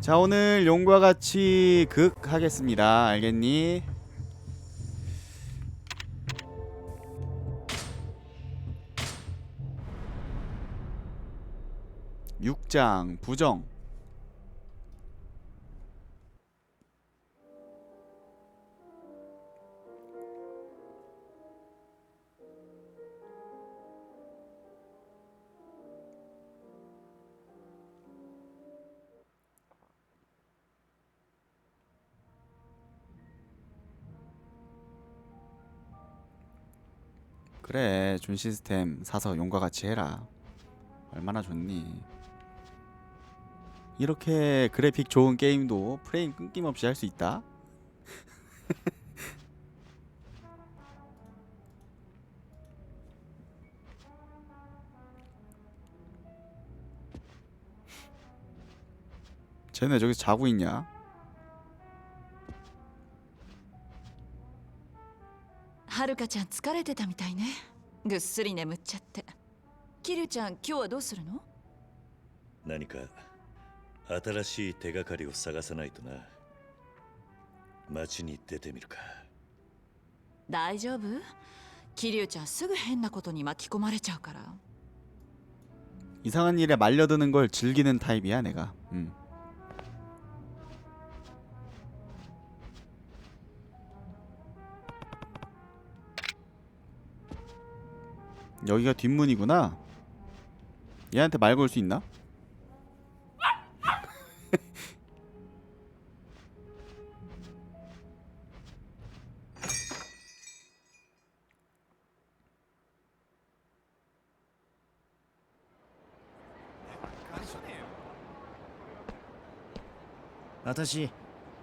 자 오늘 용과 같이 극 하겠습니다 알겠니? 육장 부정 그래 준 시스템 사서 용과 같이 해라. 얼마나 좋니? 이렇게 그래픽 좋은 게임도 프레임 끊김없이 할 수 있다? 쟤네 저기서 자고 있냐 かちゃん疲れてたみたいねぐっすり眠っちゃってキリュウちゃん今日はどうするの何か新しい手がかりを探さないとな街に出てみるか大丈夫キリュウちゃんすぐ変なことに巻き込まれちゃうから 이상한 일에 말려드는 걸 즐기는 타입이야 내가 음. 여기가 뒷문이구나 얘한테 말 걸 수 있나?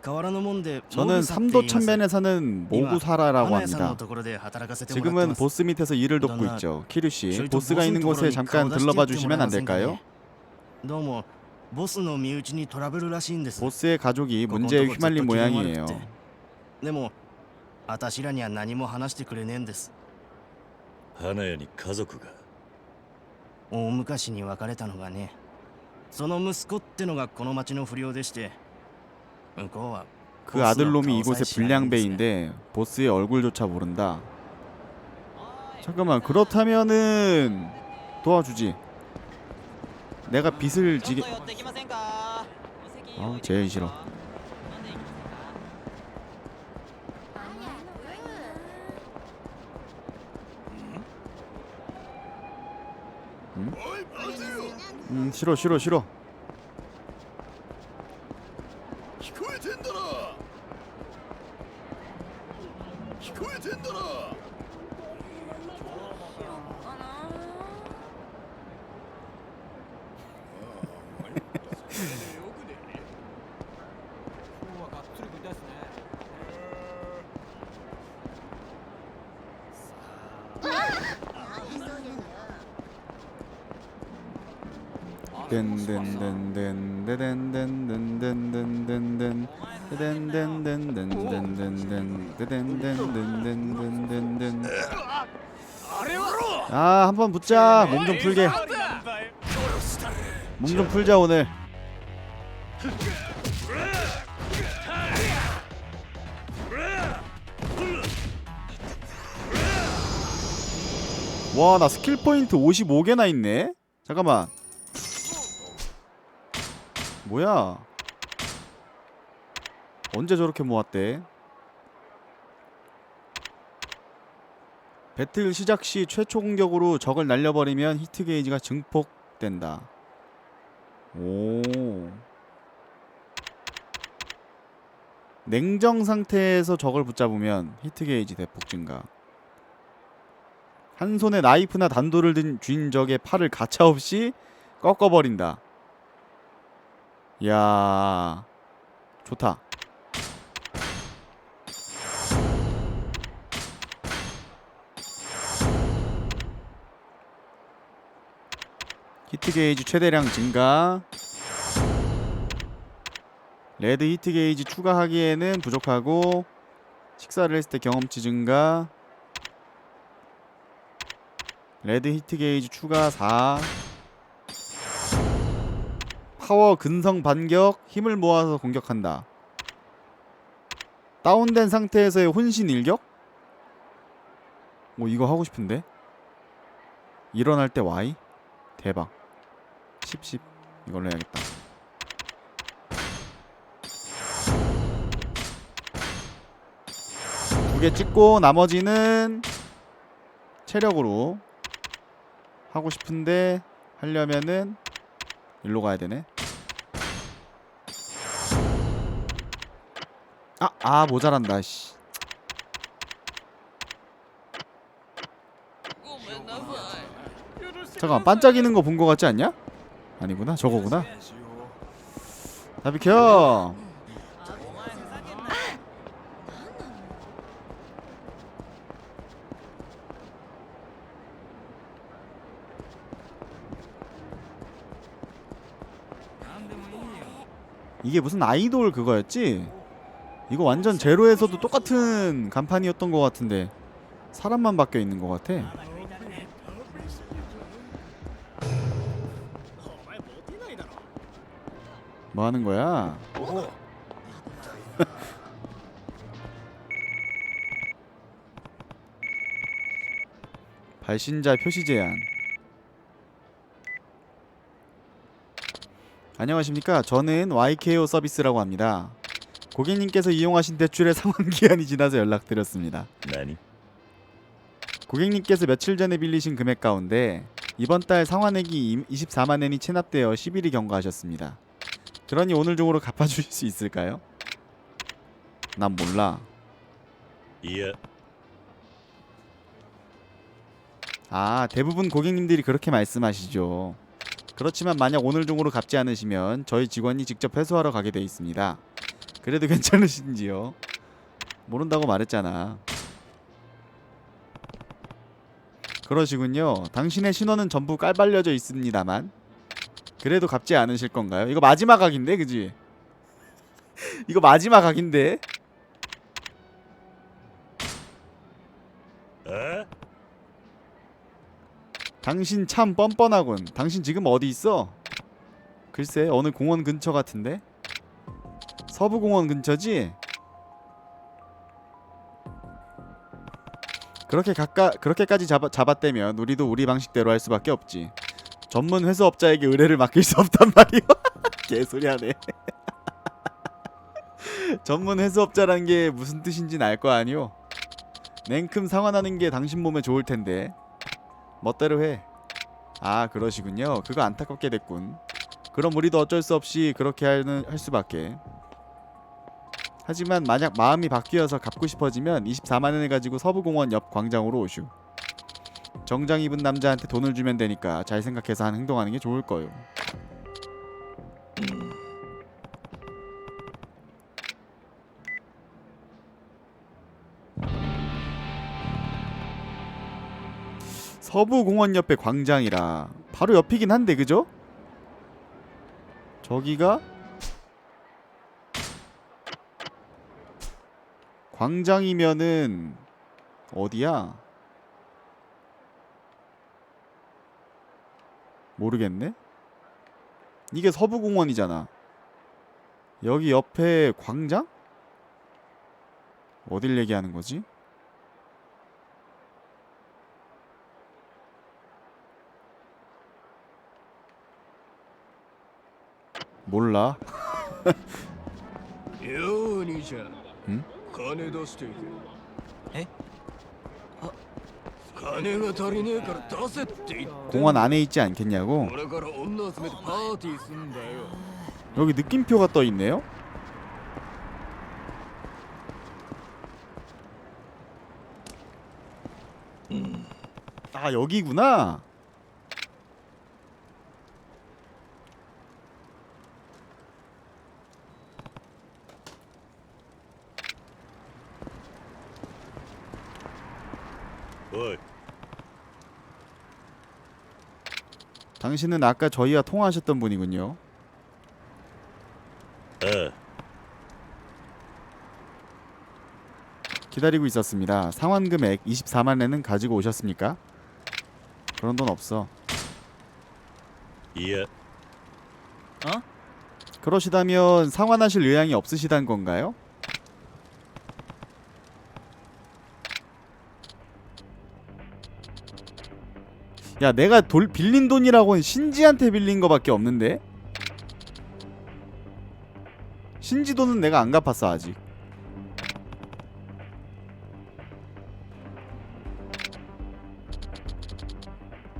저는 モグサって言います 삼도 천면에 사는 모구사라라고 花屋さんの 합니다 ところで働かせてもらって 지금은 ます 보스 밑에서 일을 돕고 그러나 있죠 키류씨 저희 좀 보스가 있는 보스 곳에 쪽으로 잠깐 가오다시게 들러봐 주시면 안 좀 될까요? どうもボスの身内にトラブルらしいんです 보스의 가족이 ここの 문제에 とこずっと 휘말린 機嫌悪く 모양이에요 てでも私らには何も話してくれねえんです花屋に家族が大昔に別れたのがねその息子ってのがこの町の不良でして向こうは 그 아들놈이 이곳의 불량배인데 보스의 얼굴조차 모른다. 잠깐만 그렇다면은 도와주지. 내가 빚을 지게. 어 제일 싫어. 음? 음 싫어 싫어 싫어. 아 한번 붙자 몸 좀 풀게 몸 좀 풀자 오늘 와 나 스킬 포인트 55개나 있네? 잠깐만 뭐야 언제 저렇게 모았대 배틀 시작 시 최초 공격으로 적을 날려버리면 히트 게이지가 증폭된다. 오. 냉정 상태에서 적을 붙잡으면 히트 게이지 대폭 증가. 한 손에 나이프나 단도를 든 쥔 적의 팔을 가차없이 꺾어버린다. 야 좋다. 히트 게이지 최대량 증가. 레드 히트 게이지 추가하기에는 부족하고 식사를 했을 때 경험치 증가. 레드 히트 게이지 추가 4 파워 근성 반격 힘을 모아서 공격한다. 다운된 상태에서의 혼신 일격? 뭐 이거 하고 싶은데? 일어날 때 Y? 대박. 10 10 이걸로 해야겠다. 두 개 찍고 나머지는 체력으로 하고 싶은데 하려면은 일로 가야 되네. 아, 아 모자란다. 씨. 잠깐 반짝이는 거 본 거 같지 않냐? 아니구나. 저거구나. 다 비켜. 이게 무슨 아이돌 그거였지? 이거 완전 제로에서도 똑같은 간판이었던 것 같은데 사람만 바뀌어 있는 것 같아. 뭐 하는 거야? 발신자 표시 제한. 안녕하십니까 저는 YKO 서비스라고 합니다 고객님께서 이용하신 대출의 상환기한이 지나서 연락드렸습니다 나니? 고객님께서 며칠 전에 빌리신 금액 가운데 이번 달 상환액이 24만엔이 체납되어 10일이 경과하셨습니다 그러니 오늘 중으로 갚아주실 수 있을까요? 난 몰라 예. 아 대부분 고객님들이 그렇게 말씀하시죠 그렇지만 만약 오늘 중으로 갚지 않으시면 저희 직원이 직접 회수하러 가게 돼 있습니다. 그래도 괜찮으신지요? 모른다고 말했잖아. 그러시군요. 당신의 신원은 전부 깔발려져 있습니다만 그래도 갚지 않으실 건가요? 이거 마지막 각인데, 그지? 이거 마지막 각인데. あ 당신 참 뻔뻔하군. 당신 지금 어디 있어? 글쎄 어느 공원 근처 같은데? 서부공원 근처지? 그렇게 가까 그렇게까지 잡아, 잡았다면 우리도 우리 방식대로 할 수밖에 없지. 전문 회수업자에게 의뢰를 맡길 수 없단 말이오. 개소리하네. 전문 회수업자란 게 무슨 뜻인지는 알거 아니오. 냉큼 상환하는 게 당신 몸에 좋을 텐데. 멋대로 해. 아 그러시군요. 그거 안타깝게 됐군. 그럼 우리도 어쩔 수 없이 그렇게 하는 할 수밖에. 하지만 만약 마음이 바뀌어서 갚고 싶어지면 24만 원을 가지고 서부공원 옆 광장으로 오슈. 정장 입은 남자한테 돈을 주면 되니까 잘 생각해서 한 행동하는 게 좋을 거요. 서부공원 옆에 광장이라 바로 옆이긴 한데 그죠? 저기가 광장이면은 어디야? 모르겠네. 이게 서부공원이잖아. 여기 옆에 광장? 어딜 얘기하는 거지? 몰라. よう兄ちゃんん金出していけえあ金が足りねえから出せって言って 공원 안에 있지 않겠냐고? これから女集めてパーティーすんだよ 여기 느낌표가 떠 있네요. 아 여기구나. 당신은 아까 저희와 통화하셨던 분이군요. 예. 기다리고 있었습니다. 상환 금액 24만에는 가지고 오셨습니까? 그런 돈 없어. 예. 어? 그러시다면 상환하실 의향이 없으시단 건가요? 야 내가 돌 빌린 돈이라고는 신지한테 빌린 거밖에 없는데 신지 돈은 내가 안 갚았어 아직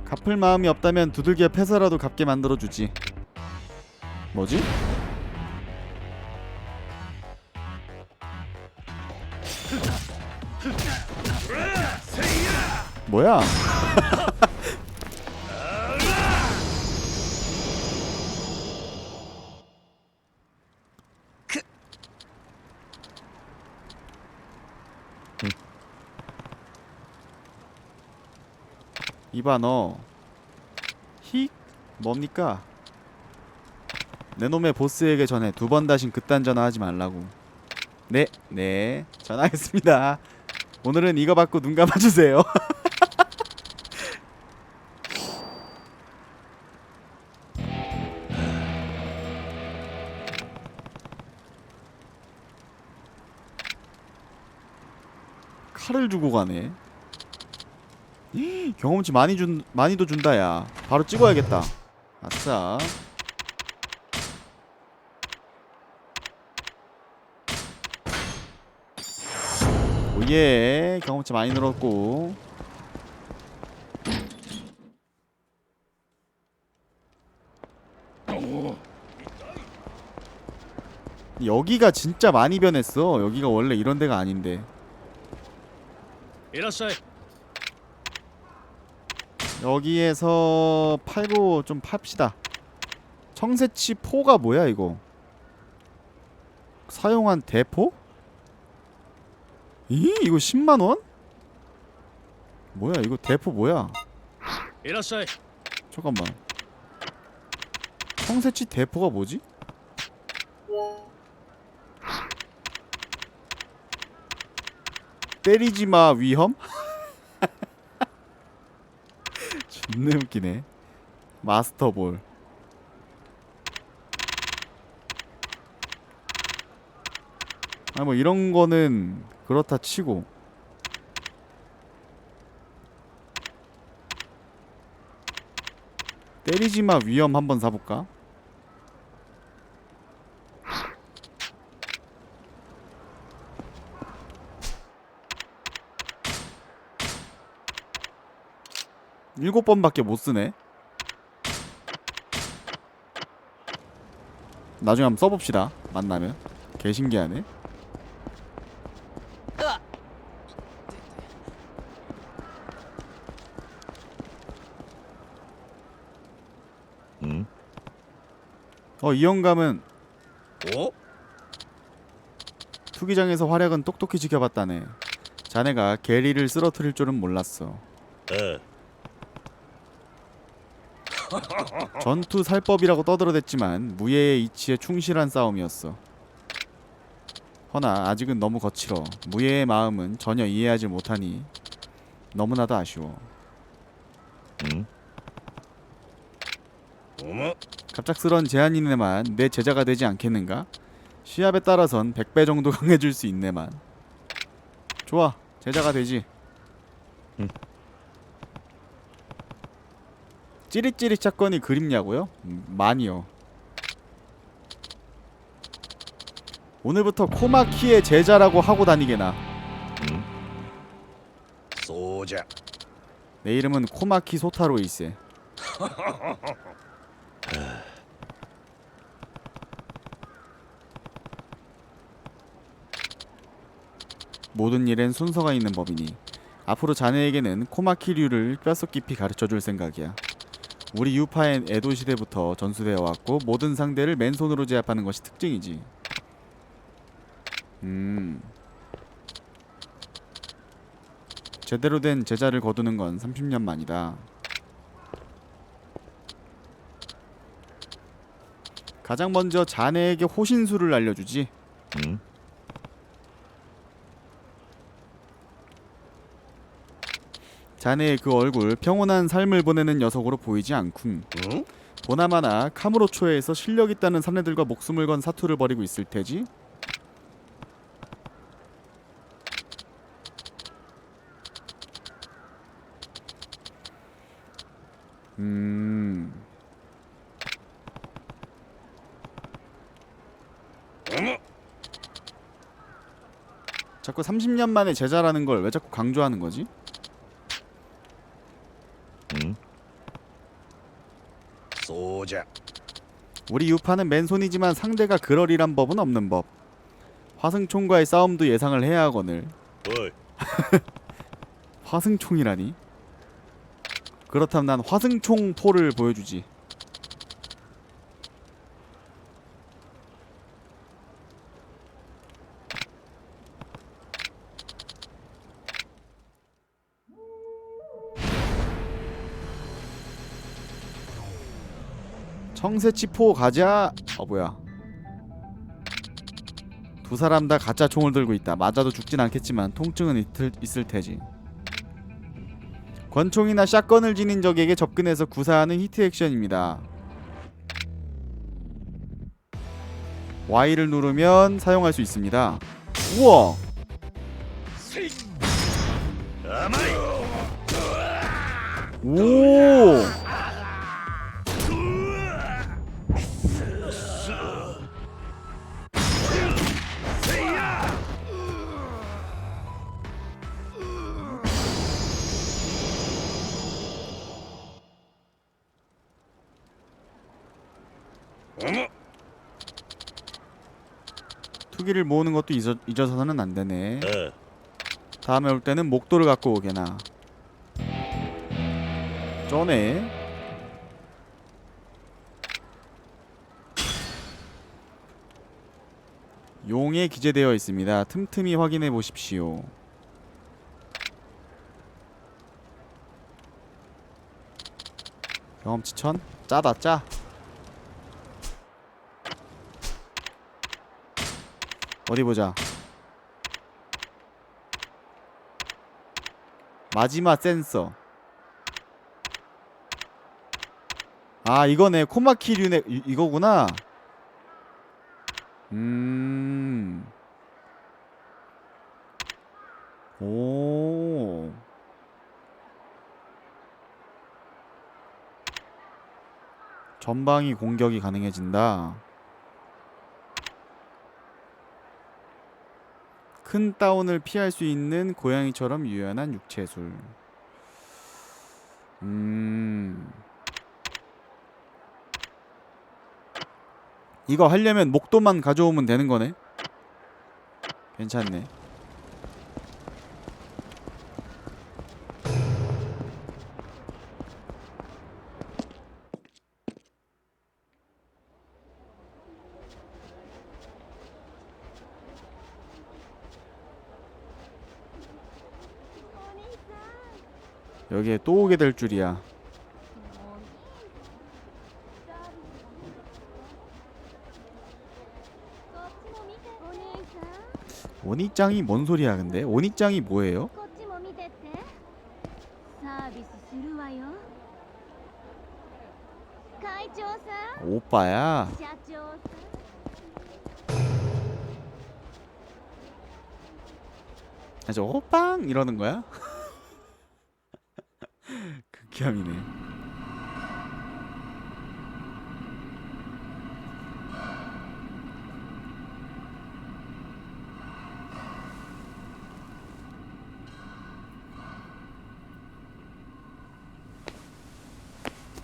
갚을 마음이 없다면 두들겨 패서라도 갚게 만들어주지 뭐지? 뭐야? 이봐 너. 히? 뭡니까? 내 놈의 보스에게 전해 두 번 다신 그딴 전화하지 말라고. 네, 네. 전화하겠습니다. 오늘은 이거 받고 눈 감아주세요. 칼을 주고 가네 경험치 많이 준 많이도 준다 야 바로 찍어야겠다 아싸 오예 경험치 많이 늘었고 여기가 진짜 많이 변했어 여기가 원래 이런 데가 아닌데 いらっしゃい 여기에서 팔고 좀 팝시다 청새치 포가 뭐야 이거 사용한 대포? 이 이거 10만원? 뭐야 이거 대포 뭐야 잠깐만 청새치 대포가 뭐지? 때리지마 위험? 존나 웃기네. 마스터볼. 아 뭐 이런 거는 그렇다 치고 때리지 마 위험 한번 사볼까? 일곱 번밖에 못 쓰네. 나중에 한번 써봅시다. 만나면. 개 신기하네. 응? 어, 이 영감은 お 투기장에서 활약은 똑똑히 지켜봤다네. 자네가 게리를 쓰러뜨릴 줄은 몰랐어. 아, 전투 살법이라고 떠들어댔지만 무예의 이치에 충실한 싸움이었어. 허나 아직은 너무 거칠어. 무예의 마음은 전혀 이해하지 못하니 너무나도 아쉬워. 응? おま 갑작스런 제안이네만 내 제자가 되지 않겠는가? 시합에 따라선 100배 정도 강해질 수 있네만. 좋아, 제자가 되지. 응. 찌릿찌릿 사건이 그립냐고요? 많이요. 오늘부터 코마키의 제자라고 하고 다니게나. 소자. 내 이름은 코마키 소타로이세. 모든 일엔 순서가 있는 법이니 앞으로 자네에게는 코마키류를 뼛속 깊이 가르쳐 줄 생각이야. 우리 유파엔 에도 시대부터 전수되어 왔고 모든 상대를 맨손으로 제압하는 것이 특징이지. 음. 제대로 된 제자를 거두는 건 30년 만이다. 가장 먼저 자네에게 호신술을 알려주지. 응? 자네의 그 얼굴 평온한 삶을 보내는 녀석으로 보이지 않군. ん 보나마나 카무로초에서 실력 있다는 사내들과 목숨을 건 사투를 벌이고 있을 테지. 음. 자꾸 30년 만에 제자라는 걸 왜 자꾸 강조하는 거지? 응? 보자. 우리 유파는 맨손이지만 상대가 그럴이란 법은 없는 법. 화승총과의 싸움도 예상을 해야 하거늘. 어이. 화승총이라니? 그렇다면 난 화승총 토를 보여주지. 청새치포 가자. 어 뭐야? 두 사람 다 가짜 총을 들고 있다. 맞아도 죽진 않겠지만 통증은 있을, 있을 테지. 권총이나 샷건을 지닌 적에게 접근해서 구사하는 히트 액션입니다. Y를 누르면 사용할 수 있습니다. 우와! 오! 투기를 모으는 것도 잊어, 잊어서는 안 되네. ああ 다음에 올 때는 목도를 갖고 오게나. 전에 용에 기재되어 있습니다. 틈틈이 확인해 보십시오. 경험치 천 짜다 짜. 어디 보자. 마지막 센서. 아 이거네 코마키류네 이, 이거구나. 음. 오. 전방위 공격이 가능해진다. 큰 다운을 피할 수 있는 고양이처럼 유연한 육체술. 음. 이거 하려면 목도만 가져오면 되는 거네. 괜찮네. 가게에 또 오게 될 줄이야. 오니짱이 뭔 소리야 근데? 오니짱이 뭐예요? 오빠야. 아저 호빵 이러는 거야? 極みね。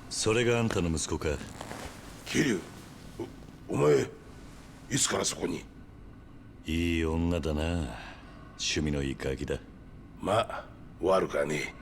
それがあんたの息子か。桐生おお前いつからそこに？いい女だな。趣味のいいガキだ。まあ悪かねえ。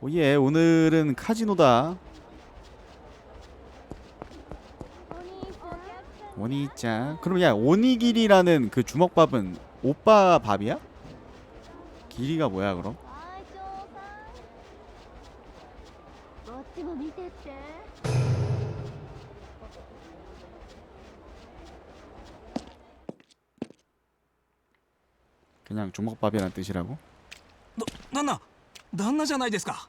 오예 오늘은 카지노다 오니짱 그럼 야 오니길이라는 그 주먹밥은 오빠 밥이야? 길이가 뭐야 그럼? 그냥 주먹밥이란 뜻이라고? 너, 나나 旦那じゃないですか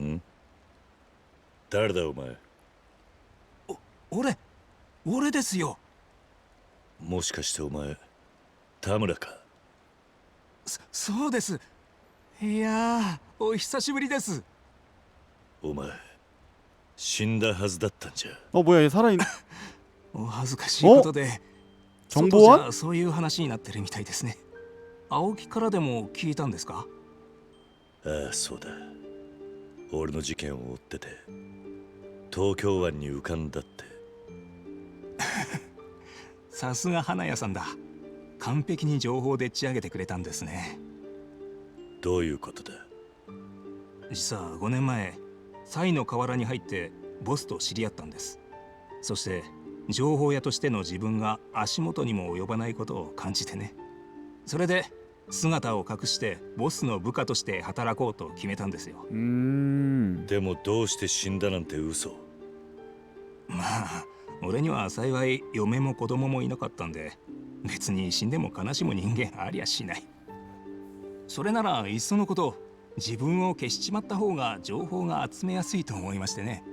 ん誰だお前俺俺ですよもしかしてお前田村かそそうですいやーお久しぶりですお前死んだはずだったんじゃ 어 뭐야 얘 살아있.. お恥ずかしいことで정보 外じ 원 ゃそういう話になってるみたいですね青木からでも聞いたんですか ああそうだ。俺の事件を追ってて東京湾に浮かんだって。さすが花屋さんだ。完璧に情報をでっち上げてくれたんですね。どういうことだ？実は5年前サイの河原に入ってボスと知り合ったんです。そして情報屋としての自分が足元にも及ばないことを感じてね。それで姿を隠してボスの部下として働こうと決めたんですよ。 음... でもどうして死んだなんて嘘。まあ俺には幸い嫁も子供もいなかったんで別に死んでも悲しむ人間ありゃしない。それならいっそのこと自分を消しちまった方が情報が集めやすいと思いましてね。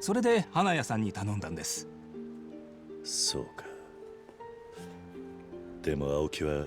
それで花屋さんに頼んだんです。そうか。でも青木は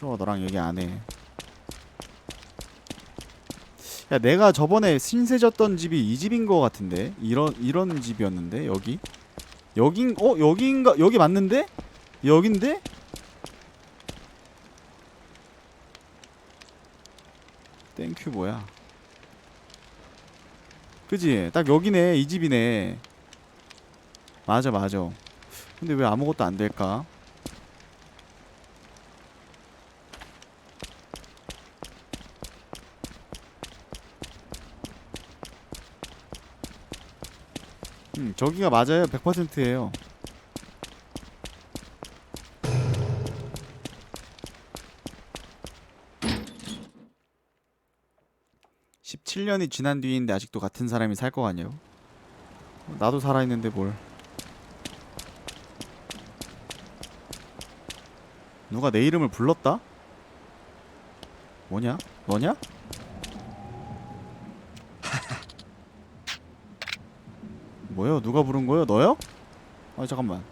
싫어 너랑 얘기 안해. 야 내가 저번에 신세 졌던 집이 이 집인 거 같은데? 이런 이런 집이었는데 여기? 여긴 어 여기인가 여기 맞는데? 여긴데? 땡큐 뭐야. 그지? 딱 여기네 이 집이네. 맞아 맞아. 근데 왜 아무것도 안 될까 저기가 맞아요 100%예요 17년이 지난 뒤인데 아직도 같은 사람이 살거 같냐고 나도 살아있는데 뭘 누가 내 이름을 불렀다? 뭐냐? 너냐? 뭐야? 누가 부른 거야? 너야? 아 잠깐만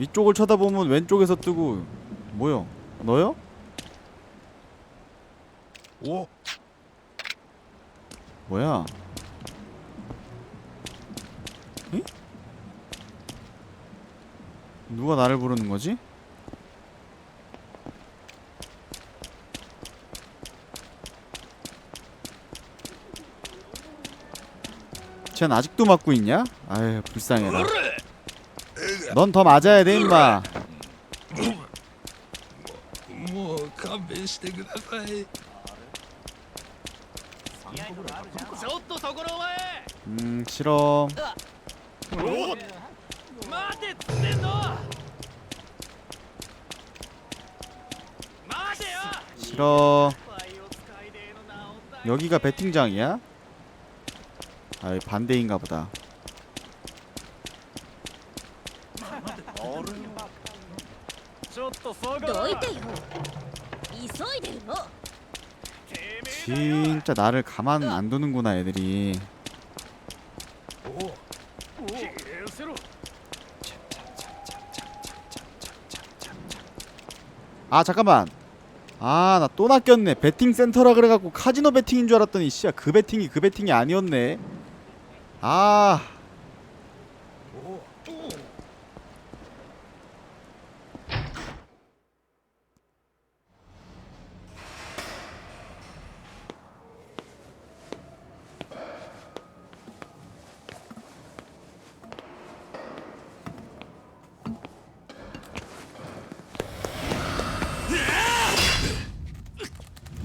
이쪽을 쳐다보면 왼쪽에서 뜨고 뭐야? 너야? お 뭐야? 응? 누가 나를 부르는 거지? 쟨 아직도 맞고 있냐? 아유 불쌍해라. 넌 더 맞아야 돼 임마. 음 싫어. 싫어. 여기가 배팅장이야? 아 여기 반대인가 보다. 뭐, 뭐. 진짜 나를 가만 안 두는구나 애들이. 아 잠깐만. 아 나 또 낚였네. 베팅 센터라 그래갖고 카지노 베팅인 줄 알았더니 씨야 그 베팅이 그 베팅이 아니었네. 아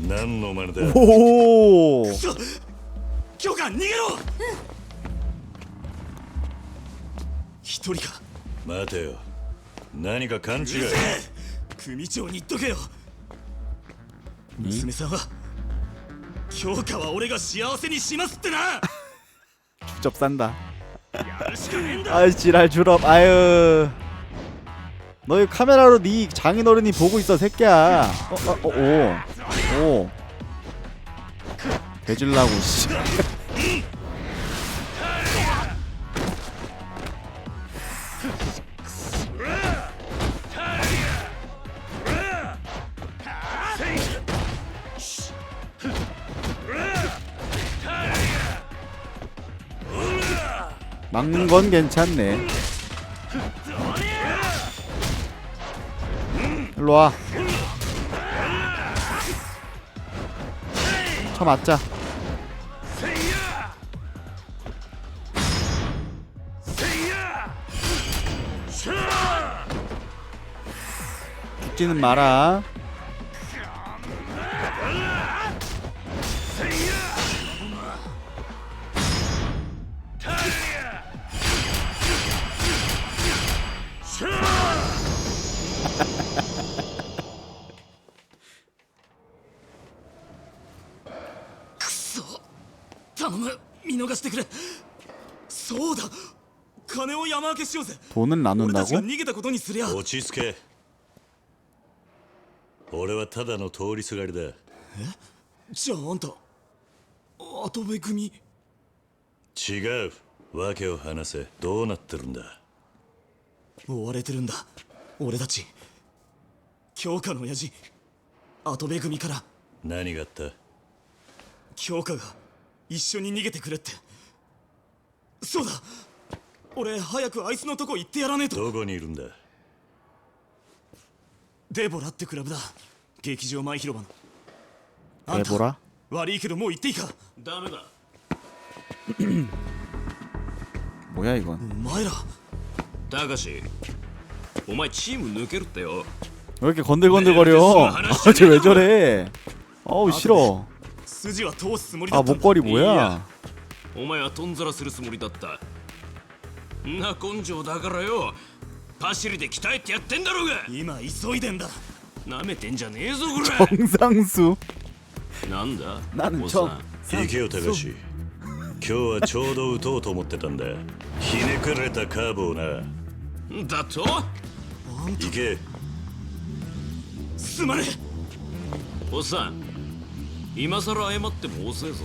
何の真似だ오教官逃げろ待てよ何か勘違い組長に言っとけよ娘さんは教科は俺が幸せにしますってな 직접 산다 아이 지랄 줄업 아유 너 이 카메라로 네 장인어른이 보고 있어 새끼야 어어오오 개질라고 씨 막는 건 괜찮네. 일로 와. 쳐 맞자. 죽지는 마라. そうだ金を山分けしようぜ 돈은 俺たち 나눈다고? が逃げたことにすりゃ落ち着け俺はただの通りすがりだじゃああんた後部組違う訳を話せどうなってるんだ追われてるんだ俺たち京花の親父後部組から何があった京花が一緒に逃げてくれって そうだ俺早くあいつのとこ行ってやらねえとどこにいるんだデボラってクラブだ劇場前広場のあんた 에보라? 悪いけどもう行っていいかダメだ 뭐야 이건? お前らたかしお前チーム抜けるってよ 왜 이렇게 건들건들거려? 아, 쟤 왜 저래? 어우 싫어. 筋は通すつもりだ 아 ったんだ 목걸이 い 뭐야? やお前はとんざらするつもりだったんな根性だからよパシリで鍛えてやってんだろうが今急いでんだなめてんじゃねえぞこら 정상수. なんだ 나는 おっ 정 さん行けよ高志今日はちょうど打とうと思ってたんだひねくれたカーブをなだと行けすまねおっさん今さら謝っても遅えぞ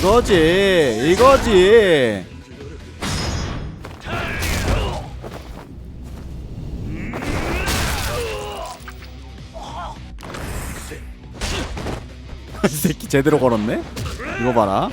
이거지 이거지. 이 새끼 제대로 걸었네? 이거 봐라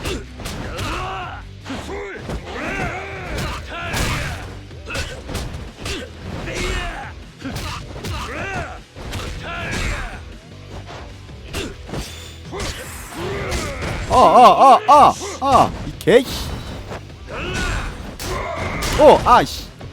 아, 아, 아, 아, 아, 이 개. 오, 아씨.